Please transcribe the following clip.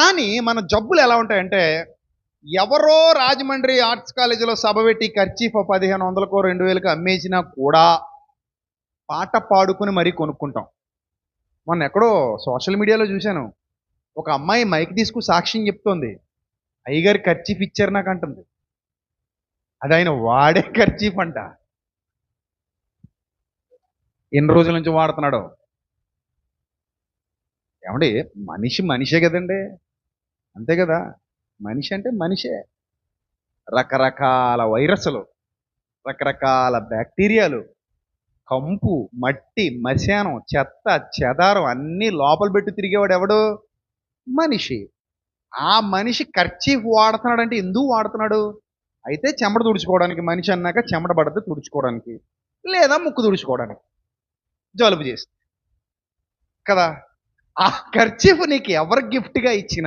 కానీ మన జబ్బులు ఎలా ఉంటాయంటే ఎవరో రాజమండ్రి ఆర్ట్స్ కాలేజీలో సభ పెట్టి ఖర్చీఫ్ పదిహేను వందలకో రెండు వేలకు అమ్మేసినా కూడా పాట పాడుకుని మరీ కొనుక్కుంటాం. మొన్న ఎక్కడో సోషల్ మీడియాలో చూశాను. ఒక అమ్మాయి మైక్ తీసుకు సాక్ష్యం చెప్తోంది. అయ్యగారి ఖర్చీఫ్ ఇచ్చారు నాకు అంటుంది. అది ఆయన వాడే ఖర్చీఫ్ అంట. ఎన్ని రోజుల నుంచి వాడుతున్నాడు? ఏమండి మనిషి మనిషే కదండి. అంతే కదా? మనిషి అంటే మనిషే. రకరకాల వైరస్లు రకరకాల బ్యాక్టీరియాలు కంపు మట్టి మశానం చెత్త చెదారం అన్నీ లోపల పెట్టి తిరిగేవాడు ఎవడు? మనిషి. ఆ మనిషి ఖర్చీఫ్ వాడుతున్నాడంటే ఎందుకు వాడుతున్నాడు? అయితే చెమట తుడుచుకోవడానికి మనిషి అన్నాక చెమట పడద్దు తుడుచుకోవడానికి లేదా ముక్కు తుడుచుకోవడానికి. జలుబు చేస్తుంది కదా? ఆ ఖర్చీఫ్ నీకు ఎవరు గిఫ్ట్గా ఇచ్చిన